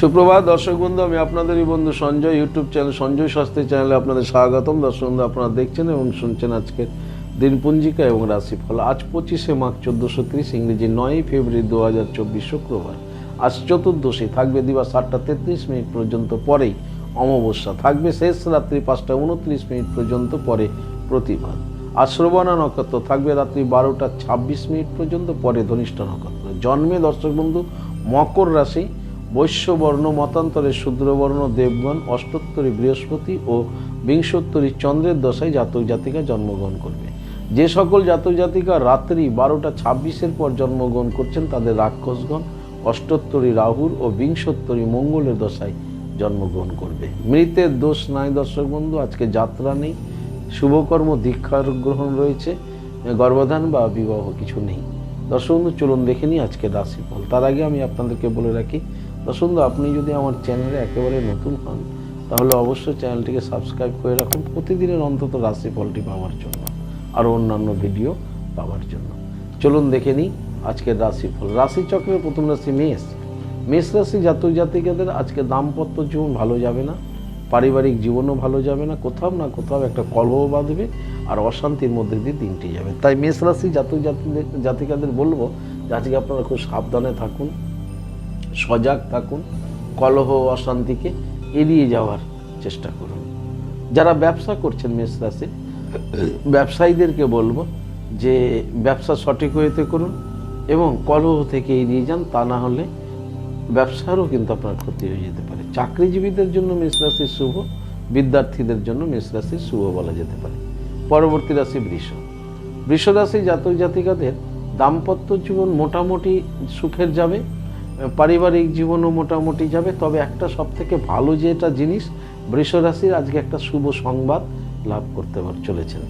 সুপ্রভাত, দর্শক বন্ধু, আমি আপনাদেরই বন্ধু সঞ্জয় ইউটিউব চ্যানেল সঞ্জয় শাস্ত্রী চ্যানেলে আপনাদের স্বাগতম। দর্শক বন্ধু, আপনারা দেখছেন এবং শুনছেন আজকের দিনপঞ্জিকা এবং রাশিফল। আজ পঁচিশে মার্চ চোদ্দোশো ত্রিশ, ইংরেজি নয়ই ফেব্রুয়ারি দু হাজার চব্বিশ শুক্রবার। আজ চতুর্দশী, থাকবে দিবা সাতটা তেত্রিশ মিনিট পর্যন্ত পরেই অমাবস্যা। থাকবে শেষ রাত্রি পাঁচটা উনত্রিশ মিনিট পর্যন্ত পরে প্রতিভাত আর শ্রবণা নক্ষত্র, থাকবে রাত্রি বারোটা ছাব্বিশ মিনিট পর্যন্ত পরে ধনিষ্ঠ নক্ষত্র। জন্মে, দর্শক বন্ধু, মকর রাশি বৈশ্যবর্ণ মতান্তরে শূদ্রবর্ণ, দেবগণ, অষ্টোত্তরী বৃহস্পতি ও বিংশোত্তরী চন্দ্রের দশায় জাতক জাতিকা জন্মগ্রহণ করবে। যে সকল জাতক জাতিকা রাত্রি বারোটা ছাব্বিশের পর জন্মগ্রহণ করছেন তাদের রাক্ষসগণ, অষ্টোত্তরী রাহুর ও বিংশোত্তরী মঙ্গলের দশায় জন্মগ্রহণ করবে। মৃতের দোষ নাই দর্শক বন্ধু, আজকে যাত্রা নেই, শুভকর্ম, দীক্ষার গ্রহণ রয়েছে, গর্ভধান বা বিবাহ কিছু নেই। দর্শক বন্ধু, চলুন দেখে নিই আজকে রাশিফল। তার আগে আমি আপনাদেরকে বলে রাখি দর্শক আপনি যদি আমার চ্যানেলে একেবারে নতুন হন, তাহলে অবশ্যই চ্যানেলটিকে সাবস্ক্রাইব করে রাখুন। প্রতিদিনের অন্তত রাশিফলটি পাওয়ার জন্য আরও অন্যান্য ভিডিও পাওয়ার জন্য। চলুন দেখে নিই আজকের রাশিফল। রাশি রাশিচক্রের প্রথম রাশি মেষ। মেষ রাশি জাতক জাতিকাদের আজকে দাম্পত্য জীবন ভালো যাবে না, পারিবারিক জীবনও ভালো যাবে না, কোথাও না কোথাও একটা কলহ বাঁধবে, আর অশান্তির মধ্যে দিয়ে দিনটি যাবে। তাই মেষ রাশি জাতক জাতিকাদের বলব যে আজকে আপনারা খুব সাবধানে থাকুন সজাগ থাকুন, কলহ অশান্তিকে এড়িয়ে যাওয়ার চেষ্টা করুন। যারা ব্যবসা করছেন মেষ রাশি, ব্যবসায়ীদেরকে বলব যে ব্যবসা সঠিক হইতে করুন এবং কলহ থেকে এড়িয়ে যান, তা না হলে ব্যবসারও কিন্তু আপনার ক্ষতি হয়ে যেতে পারে। চাকরিজীবীদের জন্য মেষ রাশি শুভ, বিদ্যার্থীদের জন্য মেষ রাশি শুভ বলা যেতে পারে। পরবর্তী রাশি বৃষ। বৃষ রাশি জাতক জাতিকাদের দাম্পত্য জীবন মোটামুটি সুখের যাবে পারিবারিক জীবনও মোটামুটি যাবে, তবে একটা সব থেকে ভালো যেটা জিনিস, বৃষ রাশির আজকে একটা শুভ সংবাদ লাভ করতে চলেছেন।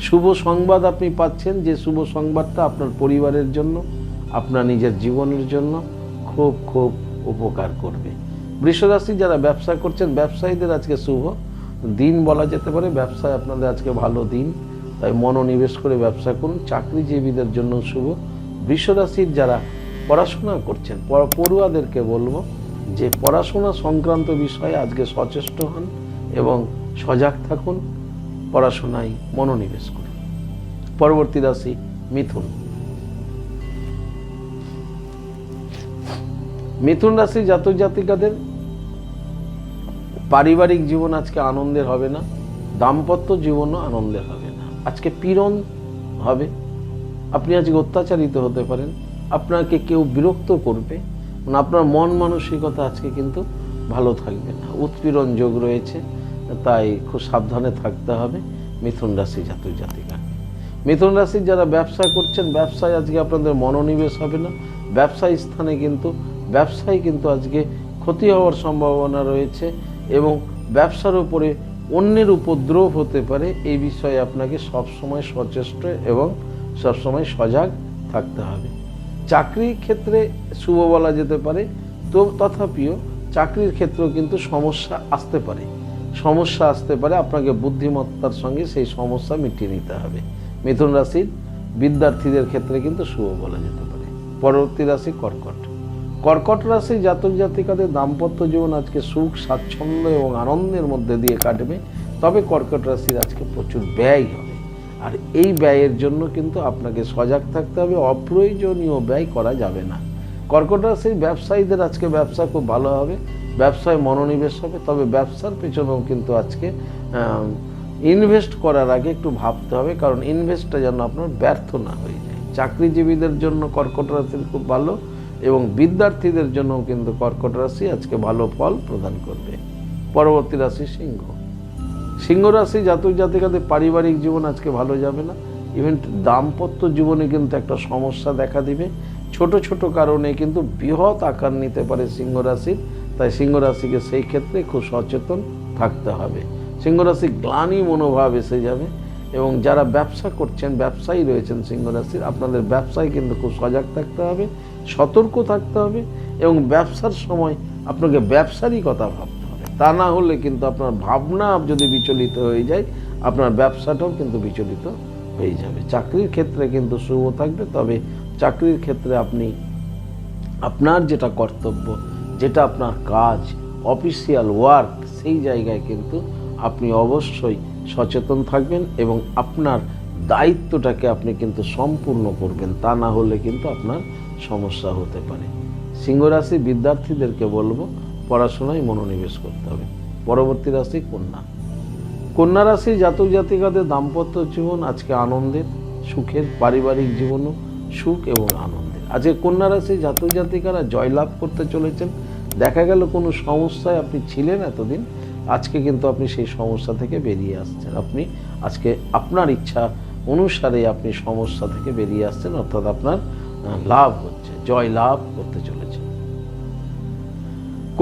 শুভ সংবাদ আপনি পাচ্ছেন যে শুভ সংবাদটা আপনার পরিবারের জন্য, আপনার নিজের জীবনের জন্য খুব খুব উপকার করবে। বৃষরাশি যারা ব্যবসা করছেন, ব্যবসায়ীদের আজকে শুভ। দিন বলা যেতে পারে, ব্যবসায় আপনাদের আজকে ভালো দিন, তাই মনোনিবেশ করে ব্যবসা করুন, চাকরিজীবীদের জন্য শুভ। বৃষরাশির যারা পড়াশোনা করছেন। পড়ুয়াদেরকে বলব যে পড়াশোনা সংক্রান্ত বিষয়ে আজকে সচেষ্ট হন এবং সজাগ থাকুন, পড়াশোনায় মনোনিবেশ করুন। পরবর্তী রাশি মিথুন। মিথুন রাশি জাতক জাতিকাদের পারিবারিক জীবন আজকে আনন্দের হবে না, দাম্পত্য জীবনও আনন্দের হবে না। আজকে পীড়ন হবে। আপনি আজকে অত্যাচারিত হতে পারেন। আপনাকে কেউ বিরক্ত করবে মানে আপনার মন মানসিকতা আজকে কিন্তু ভালো থাকবে না। উৎপীড়ন যোগ রয়েছে, তাই খুব সাবধানে থাকতে হবে। মিথুন রাশি জাতক জাতিকা। মিথুন রাশির যারা ব্যবসা করছেন, ব্যবসায় আজকে আপনাদের মনোনিবেশ হবে না। ব্যবসায়ী স্থানে কিন্তু, ব্যবসায় কিন্তু আজকে ক্ষতি হওয়ার সম্ভাবনা রয়েছে এবং ব্যবসার উপরে অন্যের উপদ্রব হতে পারে, এই বিষয়ে আপনাকে সবসময় সচেষ্ট এবং সবসময় সজাগ থাকতে হবে। চাকরির ক্ষেত্রে শুভ বলা যেতে পারে, তো তথাপিও চাকরির ক্ষেত্রেও কিন্তু সমস্যা আসতে পারে। সমস্যা আসতে পারে, আপনাকে বুদ্ধিমত্তার সঙ্গে সেই সমস্যা মিটিয়ে নিতে হবে। মিথুন রাশির বিদ্যার্থীদের ক্ষেত্রে কিন্তু শুভ বলা যেতে পারে। পরবর্তী রাশি কর্কট। কর্কট রাশি জাতক জাতিকাদের দাম্পত্য জীবন আজকে সুখ, স্বাচ্ছন্দ্য এবং আনন্দের মধ্যে দিয়ে কাটবে। তবে কর্কট রাশির আজকে প্রচুর ব্যয় হবে। আর এই ব্যয়ের জন্য কিন্তু আপনাকে সজাগ থাকতে হবে, অপ্রয়োজনীয় ব্যয় করা যাবে না। কর্কট রাশির ব্যবসায়ীদের আজকে ব্যবসা খুব ভালো হবে, ব্যবসায় মনোনিবেশ হবে, তবে ব্যবসার পেছনেও কিন্তু আজকে ইনভেস্ট করার আগে একটু ভাবতে হবে, কারণ ইনভেস্টটা যেন আপনার ব্যর্থ না হয়ে যায়। চাকরিজীবীদের জন্য কর্কট রাশির খুব ভালো এবং বিদ্যার্থীদের জন্যও কিন্তু কর্কট রাশি আজকে ভালো ফল প্রদান করবে। পরবর্তী রাশি সিংহ। সিংহ রাশি জাতক জাতিকাদের পারিবারিক জীবন আজকে ভালো যাবে না। ইভেন দাম্পত্য জীবনে কিন্তু একটা সমস্যা দেখা দিবে। ছোট ছোট কারণে কিন্তু বৃহৎ আকার নিতে পারে সিংহ রাশির তাই সিংহ রাশিকে সেই ক্ষেত্রে খুব সচেতন থাকতে হবে। সিংহ রাশি গ্লানি মনোভাব এসে যাবে এবং যারা ব্যবসা করছেন, ব্যবসায়ী রয়েছেন সিংহ রাশির আপনাদের ব্যবসায় কিন্তু খুব সজাগ থাকতে হবে, সতর্ক থাকতে হবে এবং ব্যবসার সময় আপনাকে ব্যবসারই কথা ভাবতে তা না হলে কিন্তু আপনার ভাবনা যদি বিচলিত হয়ে যায়, আপনার ব্যবসাটাও কিন্তু বিচলিত হয়ে যাবে। চাকরির ক্ষেত্রে কিন্তু শুভ থাকবে, তবে চাকরির ক্ষেত্রে আপনি আপনার যেটা কর্তব্য, যেটা আপনার কাজ, অফিসিয়াল ওয়ার্ক, সেই জায়গায় কিন্তু আপনি অবশ্যই সচেতন থাকবেন এবং আপনার দায়িত্বটাকে আপনি কিন্তু সম্পূর্ণ করবেন। তা না হলে কিন্তু আপনার সমস্যা হতে পারে। সিংহরাশি বিদ্যার্থীদেরকে বলব পড়াশোনায় মনোনিবেশ করতে হবে। পরবর্তী রাশি কন্যা। কন্যা রাশি জাতক জাতিকাদের দাম্পত্য জীবন আজকে আনন্দের, সুখের, পারিবারিক জীবনও সুখ এবং আনন্দের। আজকে কন্যা রাশি জাতক জাতিকারা জয়লাভ করতে চলেছেন। দেখা গেল কোনো সমস্যায় আপনি ছিলেন এতদিন, আজকে কিন্তু আপনি সেই সমস্যা থেকে বেরিয়ে আসছেন। আপনি আজকে আপনার ইচ্ছা অনুসারে আপনি সমস্যা থেকে বেরিয়ে আসছেন, অর্থাৎ আপনার লাভ হচ্ছে জয় লাভ করতে চলেছেন।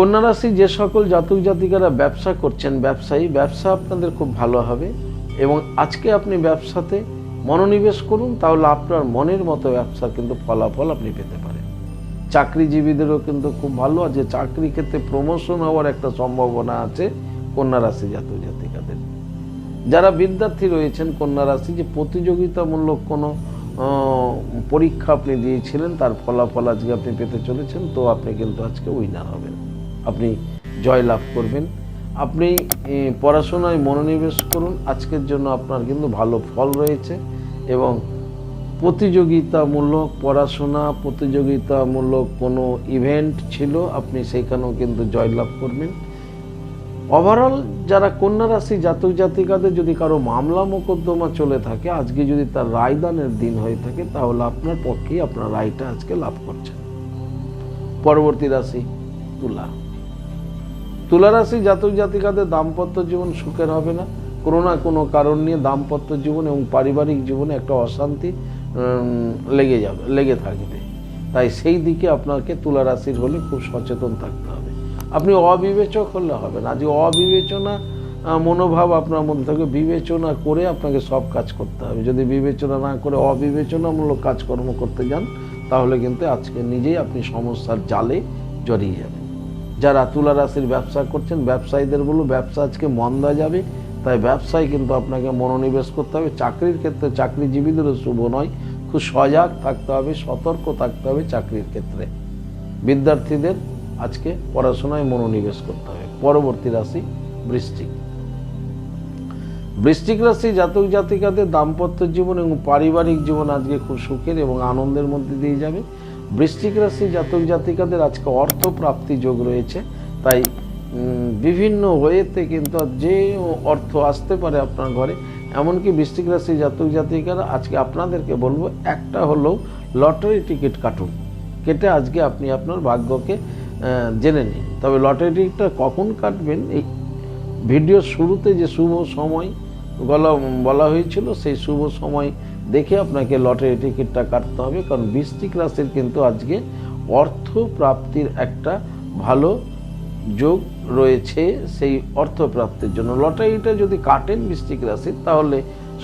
কন্যা রাশি যে সকল জাতক জাতিকারা ব্যবসা করছেন, ব্যবসায়ী, ব্যবসা আপনাদের খুব ভালো হবে এবং আজকে আপনি ব্যবসাতে মনোনিবেশ করুন, তাহলে আপনার মনের মতো ব্যবসার কিন্তু ফলাফল আপনি পেতে পারেন। চাকরিজীবীদেরও কিন্তু খুব ভালো আছে চাকরি ক্ষেত্রে প্রমোশন হওয়ার একটা সম্ভাবনা আছে কন্যা রাশি জাতক জাতিকাদের। যারা বিদ্যার্থী রয়েছেন কন্যা রাশি যে প্রতিযোগিতামূলক কোনো পরীক্ষা আপনি দিয়েছিলেন, তার ফলাফল আজকে আপনি পেতে চলেছেন, তো আপনি কিন্তু আজকে উইনার হবেন। আপনি জয় লাভ করবেন। আপনি পড়াশোনায় মনোনিবেশ করুন। আজকের জন্য আপনার কিন্তু ভালো ফল রয়েছে এবং প্রতিযোগিতামূলক পড়াশোনা, প্রতিযোগিতামূলক কোনো ইভেন্ট ছিল, আপনি সেখানেও কিন্তু জয়লাভ করবেন। ওভারঅল যারা কন্যা রাশি জাতক জাতিকাদের যদি কারও মামলা মোকদ্দমা চলে থাকে, আজকে যদি তার রায়দানের দিন হয়ে থাকে, তাহলে আপনার পক্ষেই আপনার রায়টা আজকে লাভ করছেন। পরবর্তী রাশি তুলা। তুলা রাশি জাতক জাতিকাদের দাম্পত্য জীবন সুখের হবে না। কোনো না কোনো কারণ নিয়ে দাম্পত্য জীবন এবং পারিবারিক জীবনে একটা অশান্তি লেগে যাবে, লেগে থাকবে। তাই সেই দিকে আপনাকে তুলা রাশির হলে খুব সচেতন থাকতে হবে। আপনি অবিবেচক হলে হবে না। যে অবিবেচনা মনোভাব আপনার মধ্যে থাকে, বিবেচনা করে আপনাকে সব কাজ করতে হবে। যদি বিবেচনা না করে অবিবেচনামূলক কাজকর্ম করতে যান, তাহলে কিন্তু আজকে নিজেই আপনি সমস্যার জালে জড়িয়ে যাবেন। যারা তুলা রাশির ব্যবসা করছেন, ব্যবসায়ীদের বলব ব্যবসা আজকে মন্দা যাবে, তাই ব্যবসায় কিন্তু আপনাকে মনোনিবেশ করতে হবে। চাকরির ক্ষেত্রে চাকরিজীবীদেরও শুভ নয়, খুব সজাগ থাকতে হবে, সতর্ক থাকতে হবে চাকরির ক্ষেত্রে। বিদ্যার্থীদের আজকে পড়াশোনায় মনোনিবেশ করতে হবে, পরবর্তী রাশি বৃষ্টিক বৃষ্টিক রাশি জাতক জাতিকাদের দাম্পত্য জীবন এবং পারিবারিক জীবন আজকে খুব সুখের এবং আনন্দের মধ্যে দিয়ে যাবে। বৃশ্চিক রাশি জাতক জাতিকাদের আজকে অর্থ প্রাপ্তি যোগ রয়েছে। তাই বিভিন্ন ওয়েতে কিন্তু যে অর্থ আসতে পারে আপনার ঘরে, এমনকি বৃশ্চিক রাশি জাতক জাতিকারা আজকে আপনাদেরকে বলব, একটা হলো লটারি টিকিট কাটুন। কেটে আজকে আপনি আপনার ভাগ্যকে জেনে নিন। তবে লটারি টিকিটটা কখন কাটবেন, এই ভিডিওর শুরুতে যে শুভ সময় বলা বলা হয়েছিল, সেই শুভ সময় দেখে আপনাকে লটারি টিকিটটা কাটতে হবে, কারণ বৃশ্চিক রাশির কিন্তু আজকে অর্থ প্রাপ্তির একটা ভালো যোগ রয়েছে সেই অর্থ প্রাপ্তির জন্য। লটারিটা যদি কাটেন বৃশ্চিক রাশির, তাহলে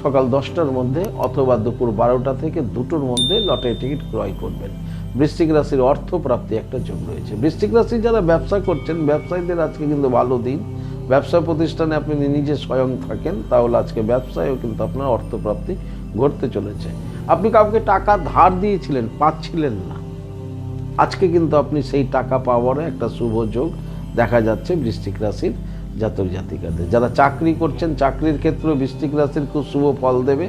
সকাল দশটার মধ্যে অথবা দুপুর বারোটা থেকে দুটোর মধ্যে লটারি টিকিট ক্রয় করবেন। বৃষ্টিক রাশির অর্থ প্রাপ্তি একটা যোগ রয়েছে। বৃষ্টিক রাশি যারা ব্যবসা করছেন, ব্যবসায়ীদের আজকে কিন্তু ভালো দিন। ব্যবসা প্রতিষ্ঠানে আপনি নিজে স্বয়ং থাকেন, তাহলে আজকে ব্যবসায়ও কিন্তু আপনার অর্থপ্রাপ্তি ঘটতে চলেছে। আপনি কাউকে টাকা ধার দিয়েছিলেন, পাচ্ছিলেন না। আজকে কিন্তু আপনি সেই টাকা পাওয়ার একটা শুভ যোগ দেখা যাচ্ছে বৃশ্চিক রাশির জাতক জাতিকাদের। যারা চাকরি করছেন, চাকরির ক্ষেত্রেও বৃশ্চিক রাশির খুব শুভ ফল দেবে।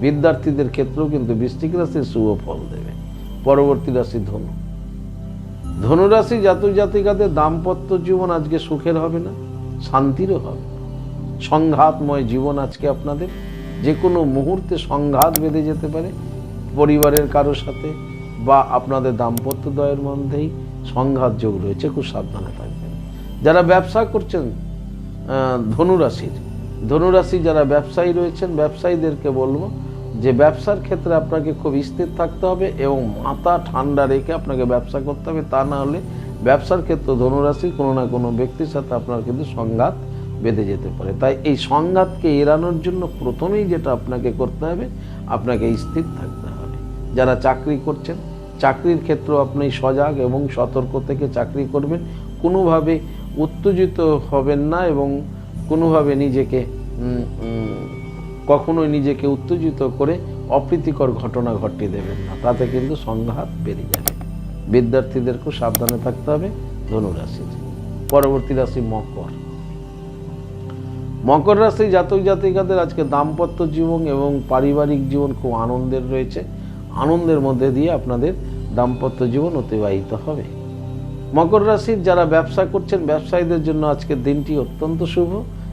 বিদ্যার্থীদের ক্ষেত্রেও কিন্তু বৃষ্টিক রাশির শুভ ফল দেবে। পরবর্তী রাশি ধনু। ধনুরাশি জাতক জাতিকাদের দাম্পত্য জীবন আজকে সুখের হবে না, শান্তিরও হবে সংঘাতময় জীবন আজকে আপনাদের। যে কোনো মুহূর্তে সংঘাত বেঁধে যেতে পারে। পরিবারের কারোর সাথে বা আপনাদের দাম্পত্য দয়ের মধ্যেই সংঘাত যোগ রয়েছে, খুব সাবধানে থাকবেন। যারা ব্যবসা করছেন ধনুরাশির, ধনুরাশি যারা ব্যবসায়ী রয়েছেন, ব্যবসায়ীদেরকে বলব যে ব্যবসার ক্ষেত্রে আপনাকে খুব স্থির থাকতে হবে এবং মাথা ঠান্ডা রেখে আপনাকে ব্যবসা করতে হবে। তা না হলে ব্যবসার ক্ষেত্রে ধনুরাশির কোনো না কোনো ব্যক্তির সাথে আপনার কিন্তু সংঘাত বেঁধে যেতে পারে। তাই এই সংঘাতকে এড়ানোর জন্য প্রথমেই যেটা আপনাকে করতে হবে, আপনাকে স্থির থাকতে হবে। যারা চাকরি করছেন, চাকরির ক্ষেত্রেও আপনি সজাগ এবং সতর্ক থেকে চাকরি করবেন। কোনোভাবে উত্তেজিত হবেন না এবং কোনোভাবে নিজেকে কখনোই নিজেকে উত্তেজিত করে অপ্রীতিকর ঘটনা ঘটিয়ে দেবেন না। তাতে কিন্তু সংঘাত বেড়ে যাবে। বিদ্যার্থীদেরকেও সাবধানে থাকতে হবে। ধনুরাশির পরবর্তী রাশি মকর। মকর রাশি জাতক জাতিকাদের আজকে দাম্পত্য জীবন এবং পারিবারিক জীবন খুব আনন্দের রয়েছে। আনন্দের মধ্যে দিয়ে আপনাদের দাম্পত্য জীবন অতিবাহিত হবে। মকর রাশির যারা ব্যবসা করছেন, ব্যবসায়ীদের জন্য আজকের দিনটি অত্যন্ত শুভ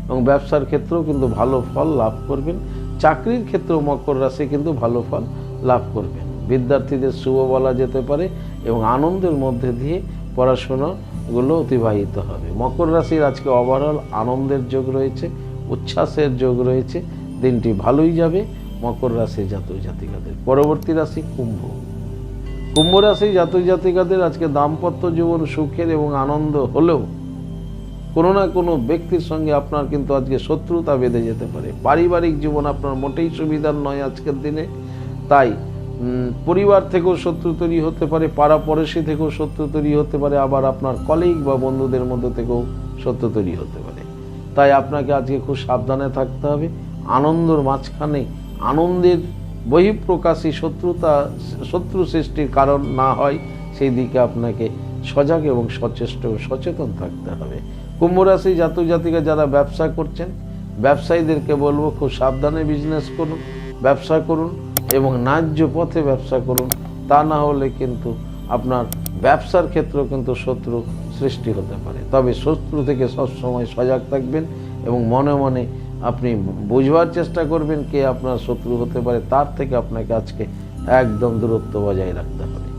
এবং ব্যবসার ক্ষেত্রেও কিন্তু ভালো ফল লাভ করবেন। চাকরির ক্ষেত্রেও মকর রাশি কিন্তু ভালো ফল লাভ করবেন। বিদ্যার্থীদের শুভ বলা যেতে পারে এবং আনন্দের মধ্যে দিয়ে পড়াশোনাগুলো অতিবাহিত হবে। মকর রাশির আজকে ওভারঅল আনন্দের যোগ রয়েছে, উচ্ছ্বাসের যোগ রয়েছে, দিনটি ভালোই যাবে, মকর রাশি জাতক জাতিকাদের। পরবর্তী রাশি কুম্ভ। কুম্ভ রাশি জাতক জাতিকাদের আজকে দাম্পত্য জীবন সুখের এবং আনন্দ হলেও কোনো না কোনো ব্যক্তির সঙ্গে আপনার কিন্তু আজকে শত্রুতা বেঁধে যেতে পারে। পারিবারিক জীবন আপনার মোটেই সুবিধার নয় আজকের দিনে। তাই পরিবার থেকেও শত্রু তৈরি হতে পারে পাড়া পড়োশি থেকেও শত্রু তৈরি হতে পারে, আবার আপনার কলিগ বা বন্ধুদের মধ্যে থেকেও শত্রু তৈরি হতে পারে। তাই আপনাকে আজকে খুব সাবধানে থাকতে হবে। আনন্দর মাঝখানে আনন্দের বহিঃপ্রকাশী শত্রুতা, শত্রু সৃষ্টির কারণ না হয়, সেই দিকে আপনাকে সজাগ এবং সচেষ্ট, সচেতন থাকতে হবে। কুম্ভ রাশি জাতক জাতিকা যারা ব্যবসা করছেন, ব্যবসায়ীদেরকে বলব খুব সাবধানে বিজনেস করুন, ব্যবসা করুন। এবং ন্যায্য পথে ব্যবসা করুন, তা না হলে কিন্তু আপনার ব্যবসার ক্ষেত্রেও কিন্তু শত্রু সৃষ্টি হতে পারে। তবে শত্রু থেকে সবসময় সজাগ থাকবেন এবং মনে মনে আপনি বুঝবার চেষ্টা করবেন কে আপনার শত্রু হতে পারে, তার থেকে আপনাকে আজকে একদম দূরত্ব বজায় রাখতে হবে।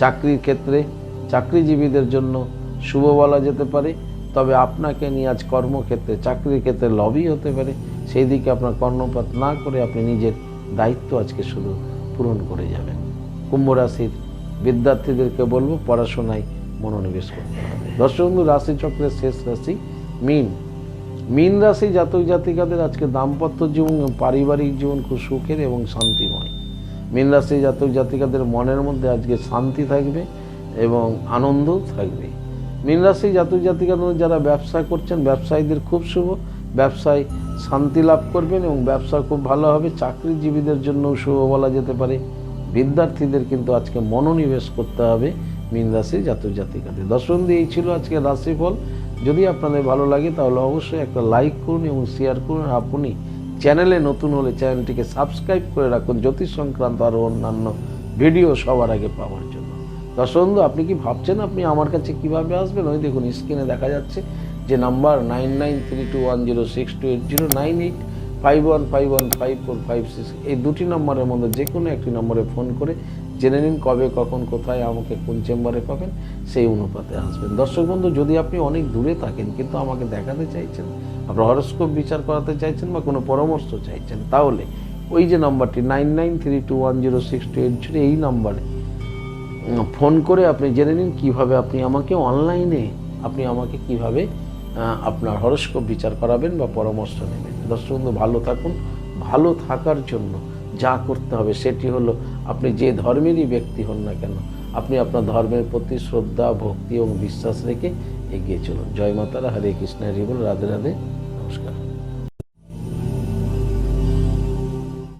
চাকরির ক্ষেত্রে চাকরিজীবীদের জন্য শুভ বলা যেতে পারে, তবে আপনাকে নিয়ে আজ কর্মক্ষেত্রে, চাকরির ক্ষেত্রে লবি হতে পারে। সেই দিকে আপনার কর্ণপাত না করে আপনি নিজের দায়িত্ব আজকে শুধু পূরণ করে যাবেন। কুম্ভ রাশির বিদ্যার্থীদেরকে বলব, পড়াশোনায় মনোনিবেশ করতে হবে। দর্শক বন্ধু রাশি চক্রের শেষ রাশি মিন। মিন রাশি জাতক জাতিকাদের আজকে দাম্পত্য জীবন এবং পারিবারিক জীবন খুব সুখের এবং শান্তিময়। মীন রাশি জাতক জাতিকাদের মনের মধ্যে আজকে শান্তি থাকবে এবং আনন্দও থাকবে। মীন রাশি জাতক জাতিকাদের যারা ব্যবসা করছেন, ব্যবসায়ীদের খুব শুভ। ব্যবসায় শান্তি লাভ করবেন এবং ব্যবসা খুব ভালো হবে। চাকরিজীবীদের জন্যও শুভ বলা যেতে পারে। বিদ্যার্থীদের কিন্তু আজকে মনোনিবেশ করতে হবে মীন রাশি জাতক জাতিকাদের। দর্শন দিয়ে এই ছিল আজকে রাশিফল। যদি আপনাদের ভালো লাগে তাহলে অবশ্যই একটা লাইক করুন এবং শেয়ার করুন। আপনি চ্যানেলে নতুন হলে চ্যানেলটিকে সাবস্ক্রাইব করে রাখুন। জ্যোতিষ সংক্রান্ত আরও অন্যান্য ভিডিও সবার আগে পাওয়ার জন্য। দর্শক বন্ধু আপনি কি ভাবছেন আপনি আমার কাছে কীভাবে আসবেন? ওই দেখুন স্ক্রিনে দেখা যাচ্ছে। যে number nine nine three two one zero six two eight zero nine eight five one five one five four five six এই দুটি নম্বরের মধ্যে যে কোনো একটি নম্বরে ফোন করে জেনে নিন কবে, কখন, কোথায়, আমাকে কোন চেম্বারে পাবেন, সেই অনুপাতে আসবেন। দর্শক বন্ধু, যদি আপনি অনেক দূরে থাকেন কিন্তু আমাকে দেখাতে চাইছেন, আপনার হরস্কোপ বিচার করাতে চাইছেন বা কোনো পরামর্শ চাইছেন, তাহলে ওই যে নম্বরটি nine nine three two one zero six two eight zero এই নম্বরে ফোন করে আপনি জেনে নিন কীভাবে আপনি আমাকে অনলাইনে, আপনি আমাকে কীভাবে আপনার হরস্কোপ বিচার করাবেন বা পরামর্শ নেবেন। দর্শক বন্ধু, ভালো থাকুন। ভালো থাকার জন্য যা করতে হবে সেটি হলো আপনি যে ধর্মেরই ব্যক্তি হন না কেন, আপনি আপনার ধর্মের প্রতি শ্রদ্ধা, ভক্তি এবং বিশ্বাস রেখে এগিয়ে চলুন। জয় মাতারা, হরে কৃষ্ণ, হরি বল, রাধে রাধে।